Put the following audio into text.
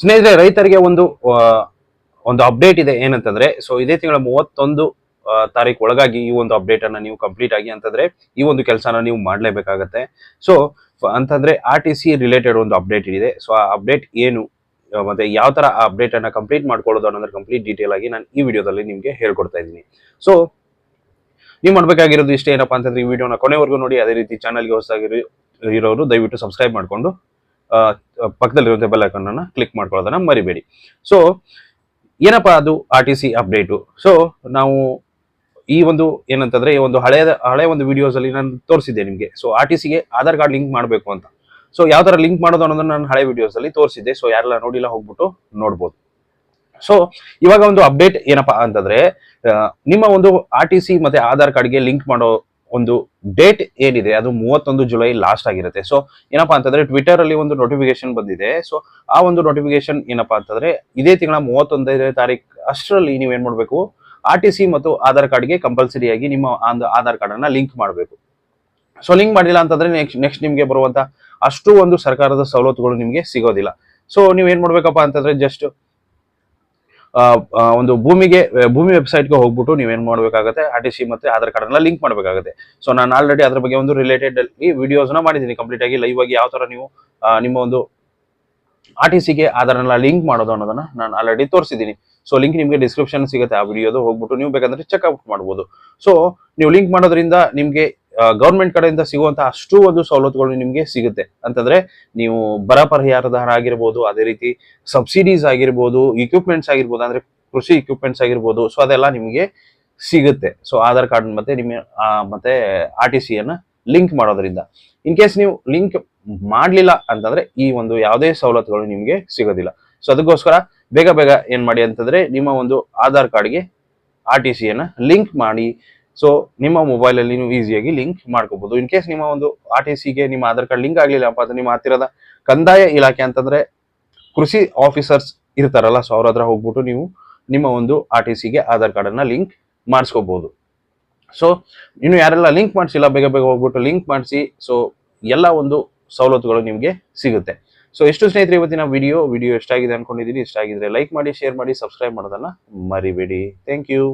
ಸ್ನೇಹಿತರೆ, ರೈತರಿಗೆ ಒಂದು ಒಂದು ಅಪ್ಡೇಟ್ ಇದೆ ಏನಂತಂದ್ರೆ ಸೊ ಇದೇ ತಿಂಗಳ ಮೂವತ್ತೊಂದು ತಾರೀಕು ಒಳಗಾಗಿ ಈ ಒಂದು ಅಪ್ಡೇಟ್ ಅನ್ನ ನೀವು ಕಂಪ್ಲೀಟ್ ಆಗಿ ಅಂತಂದ್ರೆ, ಈ ಒಂದು ಕೆಲಸನ ನೀವು ಮಾಡಲೇಬೇಕಾಗತ್ತೆ. ಸೊ ಅಂತಂದ್ರೆ ಆರ್ ಟಿ ಸಿ ರಿಲೇಟೆಡ್ ಒಂದು ಅಪ್ಡೇಟ್ ಇದೆ. ಸೊ ಆ ಅಪ್ಡೇಟ್ ಏನು ಮತ್ತೆ ಯಾವ ತರ ಆ ಅಪ್ಡೇಟ್ ಅನ್ನ ಕಂಪ್ಲೀಟ್ ಮಾಡ್ಕೊಳ್ಳೋದು ಅನ್ನೋದ್ರ ಕಂಪ್ಲೀಟ್ ಡೀಟೇಲ್ ಆಗಿ ನಾನು ಈ ವಿಡಿಯೋದಲ್ಲಿ ನಿಮಗೆ ಹೇಳ್ಕೊಡ್ತಾ ಇದ್ದೀನಿ. ಸೊ ನೀವು ಮಾಡ್ಬೇಕಾಗಿರೋದು ಇಷ್ಟೇ ಏನಪ್ಪಾ ಅಂತಂದ್ರೆ, ಈ ವಿಡಿಯೋನ ಕೊನೆವರೆಗೂ ನೋಡಿ, ಅದೇ ರೀತಿ ಚಾನಲ್ಗೆ ಹೊಸದಾಗಿರೋ ಇರೋರು ದಯವಿಟ್ಟು ಸಬ್ಸ್ಕ್ರೈಬ್ ಮಾಡ್ಕೊಂಡು ಆ, ಪಕ್ಕದಲ್ಲಿರುವಂತೆ ಬೆಲ್ ಐಕಾನ್ ಕ್ಲಿಕ್ ಮಾಡ್ಕೊಳ್ಳೋದನ್ನ ಮರಿಬೇಡಿ. ಸೊ ಏನಪ್ಪಾ ಅದು R T C update so ನಾವು ಈ ಒಂದು ಏನಂತಂದ್ರೆ ಈ ಒಂದು ಹಳೆಯ ಹಳೆ ಒಂದು ವಿಡಿಯೋಸ್ ಅಲ್ಲಿ ನಾನು ತೋರಿಸಿದ್ದೆ ನಿಮಗೆ. ಸೊ ಆರ್ ಟಿ ಸಿಗೆ ಆಧಾರ್ ಕಾರ್ಡ್ ಲಿಂಕ್ ಮಾಡಬೇಕು ಅಂತ. ಸೊ ಯಾವ ತರ ಲಿಂಕ್ ಮಾಡೋದು ಅನ್ನೋದನ್ನ ನಾನು ಹಳೆ ವಿಡಿಯೋಸ್ ಅಲ್ಲಿ ತೋರಿಸಿದ್ದೆ. ಸೊ ಯಾರೆಲ್ಲ ನೋಡಿಲ್ಲ ಹೋಗ್ಬಿಟ್ಟು ನೋಡ್ಬೋದು. ಸೊ ಇವಾಗ ಒಂದು ಅಪ್ಡೇಟ್ ಏನಪ್ಪಾ ಅಂತಂದ್ರೆ ನಿಮ್ಮ ಒಂದು ಆರ್ ಟಿ ಸಿ ಮತ್ತೆ ಆಧಾರ್ ಕಾರ್ಡ್ಗೆ ಲಿಂಕ್ ಮಾಡೋ ಒಂದು ಡೇಟ್ ಏನಿದೆ, ಅದು ಮೂವತ್ತೊಂದು ಜುಲೈ ಲಾಸ್ಟ್ ಆಗಿರುತ್ತೆ. ಸೊ ಏನಪ್ಪಾ ಅಂತಂದ್ರೆ ಟ್ವಿಟರ್ ಅಲ್ಲಿ ಒಂದು ನೋಟಿಫಿಕೇಶನ್ ಬಂದಿದೆ. ಸೊ ಆ ಒಂದು ನೋಟಿಫಿಕೇಶನ್ ಏನಪ್ಪಾ ಅಂತಂದ್ರೆ ಇದೇ ತಿಂಗಳ ಮೂವತ್ತೊಂದನೇ ತಾರೀಕು ಅಷ್ಟರಲ್ಲಿ ನೀವು ಏನ್ ಮಾಡ್ಬೇಕು? ಆರ್ ಟಿ ಸಿ ಮತ್ತು ಆಧಾರ್ ಕಾರ್ಡ್ಗೆ ಕಂಪಲ್ಸರಿ ಆಗಿ ನಿಮ್ಮ ಆಧಾರ್ ಕಾರ್ಡ್ ಅನ್ನ ಲಿಂಕ್ ಮಾಡಬೇಕು. ಸೊ ಲಿಂಕ್ ಮಾಡಿಲ್ಲ ಅಂತಂದ್ರೆ ನೆಕ್ಸ್ಟ್ ನೆಕ್ಸ್ಟ್ ನಿಮ್ಗೆ ಬರುವಂತ ಅಷ್ಟು ಒಂದು ಸರ್ಕಾರದ ಸವಲತ್ತುಗಳು ನಿಮ್ಗೆ ಸಿಗೋದಿಲ್ಲ. ಸೊ ನೀವು ಏನ್ ಮಾಡ್ಬೇಕಪ್ಪ ಅಂತಂದ್ರೆ ಜಸ್ಟ್ ಒಂದು ಭೂಮಿಗೆ ಭೂಮಿ ವೆಬ್ಸೈಟ್ಗೆ ಹೋಗ್ಬಿಟ್ಟು ನೀವೇನು ಮಾಡ್ಬೇಕಾಗುತ್ತೆ ಆರ್ ಟಿ ಸಿ ಮತ್ತೆ ಆಧಾರ್ ಕಾರ್ಡ್ ಅನ್ನ ಲಿಂಕ್ ಮಾಡಬೇಕಾಗುತ್ತೆ. ಸೊ ನಾನು ಆಲ್ರೆಡಿ ಅದ್ರ ಬಗ್ಗೆ ಒಂದು ರಿಲೇಟೆಡ್ ಈ ವಿಡಿಯೋಸ್ನ ಮಾಡಿದ್ದೀನಿ ಕಂಪ್ಲೀಟ್ ಆಗಿ ಲೈವ್ ಆಗಿ ಯಾವ ತರ ನೀವು ನಿಮ್ಮ ಒಂದು ಆರ್ ಟಿ ಸಿಗೆ ಆಧಾರನ ಲಿಂಕ್ ಮಾಡೋದು ಅನ್ನೋದನ್ನ ನಾನು ಆಲ್ರೆಡಿ ತೋರಿಸಿದ್ದೀನಿ. ಸೊ ಲಿಂಕ್ ನಿಮಗೆ ಡಿಸ್ಕ್ರಿಪ್ಷನ್ ಸಿಗುತ್ತೆ ಆ ವಿಡಿಯೋದು ಹೋಗ್ಬಿಟ್ಟು ನೀವು ಬೇಕಂದ್ರೆ ಚೆಕ್ಔಟ್ ಮಾಡ್ಬೋದು. ಸೊ ನೀವು ಲಿಂಕ್ ಮಾಡೋದ್ರಿಂದ ನಿಮಗೆ ಗೌರ್ಮೆಂಟ್ ಕಡೆಯಿಂದ ಸಿಗುವಂತಹ ಅಷ್ಟು ಒಂದು ಸವಲತ್ತುಗಳು ನಿಮಗೆ ಸಿಗುತ್ತೆ. ಅಂತಂದ್ರೆ ನೀವು ಬರ ಪರಿಹಾರದ ಹಣ ಆಗಿರ್ಬೋದು, ಅದೇ ರೀತಿ ಸಬ್ಸಿಡೀಸ್ ಆಗಿರ್ಬೋದು ಇಕ್ವಿಪ್ಮೆಂಟ್ಸ್ ಆಗಿರ್ಬೋದು, ಅಂದ್ರೆ ಕೃಷಿ ಇಕ್ವಿಪ್ಮೆಂಟ್ಸ್ ಆಗಿರ್ಬೋದು ಸೊ ಅದೆಲ್ಲ ನಿಮಗೆ ಸಿಗುತ್ತೆ. ಸೊ ಆಧಾರ್ ಕಾರ್ಡ್ ಮತ್ತೆ ನಿಮ್ಮ ಮತ್ತೆ ಆರ್ ಟಿ ಲಿಂಕ್ ಮಾಡೋದ್ರಿಂದ. ಇನ್ ಕೇಸ್ ನೀವು ಲಿಂಕ್ ಮಾಡ್ಲಿಲ್ಲ ಅಂತಂದ್ರೆ ಈ ಒಂದು ಯಾವುದೇ ಸವಲತ್ತುಗಳು ನಿಮಗೆ ಸಿಗೋದಿಲ್ಲ. ಸೊ ಅದಕ್ಕೋಸ್ಕರ ಬೇಗ ಬೇಗ ಏನ್ ಮಾಡಿ ಅಂತಂದ್ರೆ ನಿಮ್ಮ ಒಂದು ಆಧಾರ್ ಕಾರ್ಡ್ಗೆ ಆರ್ ಟಿ ಸಿಯನ್ನ ಲಿಂಕ್ ಮಾಡಿ ಸೊ ನಿಮ್ಮ ಮೊಬೈಲ್ ಅಲ್ಲಿ ನೀವು ಈಸಿಯಾಗಿ ಲಿಂಕ್ ಮಾಡ್ಕೋಬಹುದು ಇನ್ ಕೇಸ್ ನಿಮ್ಮ ಒಂದು ಆರ್ ಟಿ ಸಿಗೆ ನಿಮ್ಮ ಆಧಾರ್ ಕಾರ್ಡ್ ಲಿಂಕ್ ಆಗಲಿಲ್ಲ ಅಂತ ನಿಮ್ಮ ಹತ್ತಿರದ ಕಂದಾಯ ಇಲಾಖೆ ಅಂತಂದ್ರೆ ಕೃಷಿ ಆಫೀಸರ್ಸ್ ಇರ್ತಾರಲ್ಲ ಸೊ ಅವ್ರ ಹತ್ರ ಹೋಗ್ಬಿಟ್ಟು ನೀವು ನಿಮ್ಮ ಒಂದು ಆರ್ ಟಿ ಸಿಗೆ ಆಧಾರ್ ಕಾರ್ಡ್ ಅನ್ನ ಲಿಂಕ್ ಮಾಡಿಸ್ಕೋಬಹುದು ಸೊ ಇನ್ನು ಯಾರೆಲ್ಲ ಲಿಂಕ್ ಮಾಡಿಸಿಲ್ಲ, ಬೇಗ ಬೇಗ ಹೋಗ್ಬಿಟ್ಟು ಲಿಂಕ್ ಮಾಡಿಸಿ ಸೊ ಎಲ್ಲ ಒಂದು ಸವಲತ್ತುಗಳು ನಿಮಗೆ ಸಿಗುತ್ತೆ. ಸೊ ಎಷ್ಟು ಸ್ನೇಹಿತರೆ, ಇವತ್ತಿನ ವಿಡಿಯೋ ವಿಡಿಯೋ ಎಷ್ಟಾಗಿದೆ ಅನ್ಕೊಂಡಿದ್ದೀನಿ ಇಷ್ಟ ಆಗಿದ್ರೆ ಲೈಕ್ ಮಾಡಿ ಶೇರ್ ಮಾಡಿ ಸಬ್ಸ್ಕ್ರೈಬ್ ಮಾಡೋದನ್ನ ಮರಿಬೇಡಿ. Thank you